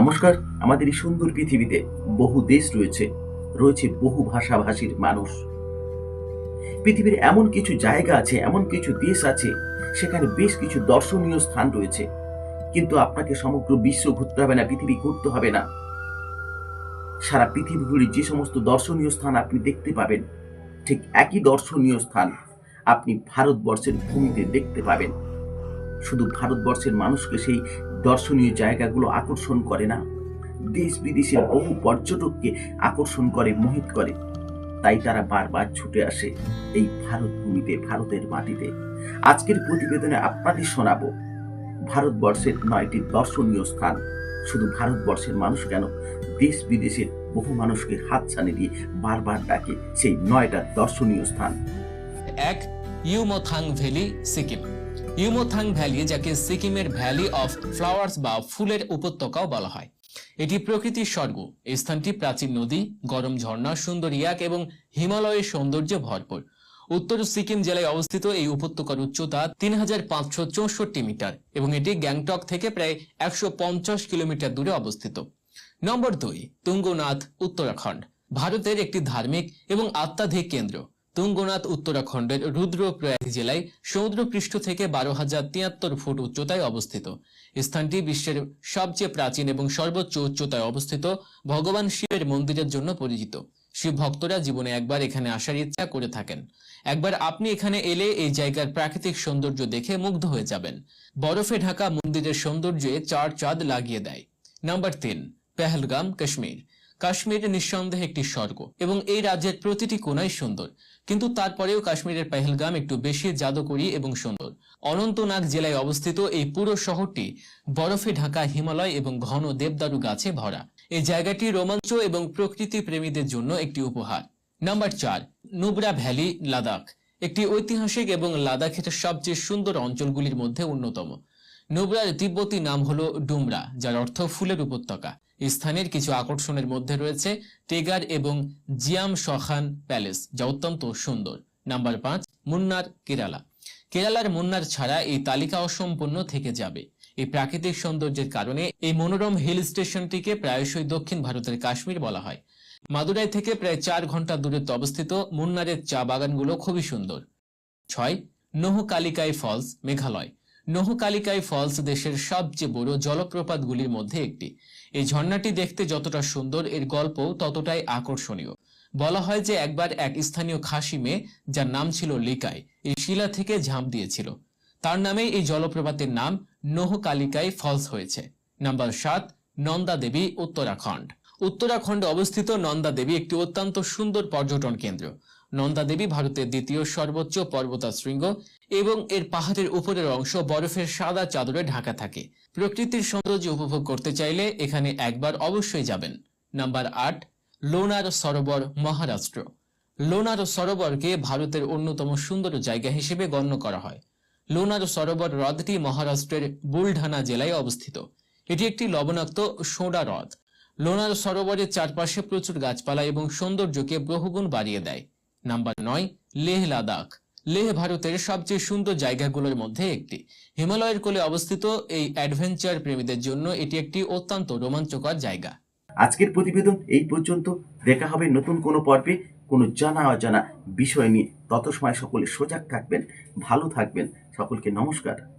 নমস্কার, আমাদের এই সুন্দর পৃথিবীতে বহু দেশ রয়েছে রয়েছে বহু ভাষাভাষীর মানুষ। পৃথিবীর এমন কিছু জায়গা আছে, এমন কিছু দেশ আছে, সেখানে বেশ কিছু দর্শনীয় স্থান রয়েছে। কিন্তু আপনাকে সমগ্র বিশ্ব ঘুরতে হবে না, পৃথিবী ঘুরতে হবে না। সারা পৃথিবী ঘুরে যে সমস্ত দর্শনীয় স্থান আপনি দেখতে পাবেন, ঠিক একই দর্শনীয় স্থান আপনি ভারতবর্ষের ভূমিতে দেখতে পাবেন। শুধু ভারতবর্ষের মানুষকে সেই দর্শনীয় জায়গাগুলো আকর্ষণ করে না। দেশ বিদেশের বহু পর্যটককে আকর্ষণ করে, মোহিত করে। তাই তারা বারবার ছুটে আসে এই ভারত ভূমিতে ভারতের মাটিতে। আজকের প্রতিবেদনে আপনাদের শোনাবো, ভারতবর্ষের নয়টি দর্শনীয় স্থান। শুধু ভারতবর্ষের মানুষ কেন? দেশ বিদেশের বহু মানুষকে হাত ছানি দিয়ে বারবার ডাকে সেই নয়টা দর্শনীয় স্থান। এক ইউমোথাং ভ্যালি, সিকিম। ইউমোথাং ভ্যালি, যাকে সিকিমের ভ্যালি অফ ফ্লাওয়ার্স বা ফুলের উপত্যকাও বলা হয়। এটি প্রকৃতির স্বর্গ। এই স্থানটি প্রাচীন নদী, গরম ঝর্ণা, সুন্দর ইয়াক এবং হিমালয়ের সৌন্দর্যে ভরপুর। উত্তর সিকিম জেলায় অবস্থিত এই উপত্যকার উচ্চতা তিন হাজার পাঁচশো চৌষট্টি মিটার এবং এটি গ্যাংটক থেকে প্রায় একশো পঞ্চাশ কিলোমিটার দূরে অবস্থিত। নম্বর দুই, তুঙ্গনাথ, উত্তরাখণ্ড, ভারতের একটি ধার্মিক এবং আত্মাধিক কেন্দ্র। তুঙ্গনাথ উত্তরাখণ্ডের রুদ্রপ্রয়াগ জেলায় সমুদ্রপৃষ্ঠ থেকে বারো হাজার তিয়াত্তর ফুট উচ্চতায় অবস্থিত। স্থানটি বিশ্বের সবচেয়ে প্রাচীন এবং সর্বোচ্চ উচ্চতায় অবস্থিত ভগবান শিবের মন্দিরের জন্য পরিচিত। শিব ভক্তরা জীবনে একবার এখানে আসার ইচ্ছা করে থাকেন। একবার আপনি এখানে এলে এই জায়গার প্রাকৃতিক সৌন্দর্য দেখে মুগ্ধ হয়ে যাবেন। বরফে ঢাকা মন্দিরের সৌন্দর্যে চার চাঁদ লাগিয়ে দেয়। নাম্বার তিন, পেহেলগাম, কাশ্মীর। কাশ্মীর নিঃসন্দেহে একটি স্বর্গ এবং এই রাজ্যের প্রতিটি কোনাই সুন্দর। কিন্তু তারপরেও কাশ্মীরের পেহেলগাম একটু বেশি জাদুকরী এবং সুন্দর। অনন্তনাগ জেলায় অবস্থিত এই পুরো শহরটি বরফে ঢাকা হিমালয় এবং ঘন দেবদারু গাছে ভরা। এই জায়গাটি রোমাঞ্চ এবং প্রকৃতি প্রেমীদের জন্য একটি উপহার। নাম্বার চার, নুবরা ভ্যালি, লাদাখ। একটি ঐতিহাসিক এবং লাদাখের সবচেয়ে সুন্দর অঞ্চলগুলির মধ্যে অন্যতম। নুবরার তিব্বতী নাম হলো ডুমরা, যার অর্থ ফুলের উপত্যকা। স্থানের কিছু আকর্ষণের মধ্যে রয়েছে টেগার এবং জিয়াম শখান প্যালেস, যা অত্যন্ত সুন্দর। নাম্বার পাঁচ, মুন্নার কেরালা। কেরালার মুন্নার ছাড়া এই তালিকা অসম্পূর্ণ থেকে যাবে। এই প্রাকৃতিক সৌন্দর্যের কারণে এই মনোরম হিল স্টেশনটিকে প্রায়শই দক্ষিণ ভারতের কাশ্মীর বলা হয়। মাদুরাই থেকে প্রায় চার ঘণ্টা দূরত্বে অবস্থিত মুন্নারের চা বাগানগুলো খুবই সুন্দর। ছয় নহকালিকাই ফলস, মেঘালয়। নহকালিকাই ফলস দেশের সবচেয়ে বড় জলপ্রপাতগুলির মধ্যে একটি। এই ঝর্ণাটি দেখতে যতটা সুন্দর, এর গল্প ততটাই আকর্ষণীয়। বলা হয় যে একবার এক স্থানীয় খাসি মেয়ে, যার নাম ছিল লিকাই, এই শিলা থেকে ঝাঁপ দিয়েছিল। তার নামেই এই জলপ্রপাতের নাম নহকালিকাই ফলস হয়েছে। নাম্বার সাত, নন্দা দেবী, উত্তরাখণ্ড। উত্তরাখণ্ডে অবস্থিত নন্দা দেবী একটি অত্যন্ত সুন্দর পর্যটন কেন্দ্র। নন্দা দেবী ভারতের দ্বিতীয় সর্বোচ্চ পর্বতাশৃঙ্গ এবং এর পাহাড়ের উপরের অংশ বরফের সাদা চাদরে ঢাকা থাকে। প্রকৃতির সৌন্দর্য উপভোগ করতে চাইলে এখানে একবার অবশ্যই যাবেন। নাম্বার আট, লোনার সরোবর, মহারাষ্ট্র। লোনার সরোবরকে ভারতের অন্যতম সুন্দর জায়গা হিসেবে গণ্য করা হয়। লোনার সরোবর হ্রদটি মহারাষ্ট্রের বুলঢানা জেলায় অবস্থিত। এটি একটি লবণাক্ত সোডা হ্রদ। লোনার সরোবরের চারপাশে প্রচুর গাছপালা এবং সৌন্দর্যকে বহুগুণ বাড়িয়ে দেয়। নাম্বার নয়, লেহ লাদাখ। লেহ ভারতের সবচেয়ে সুন্দর জায়গাগুলোর মধ্যে একটি। হিমালয়ের কোলে অবস্থিত এই অ্যাডভেঞ্চার প্রেমীদের জন্য এটি একটি অত্যন্ত রোমাঞ্চকর জায়গা। আজকের প্রতিবেদন এই পর্যন্ত। দেখা হবে নতুন কোনো পর্বে। কোনো জানা অজানা বিষয় নিয়ে। তত সময় সকলে সজাগ থাকবেন, ভালো থাকবেন। সকলকে নমস্কার।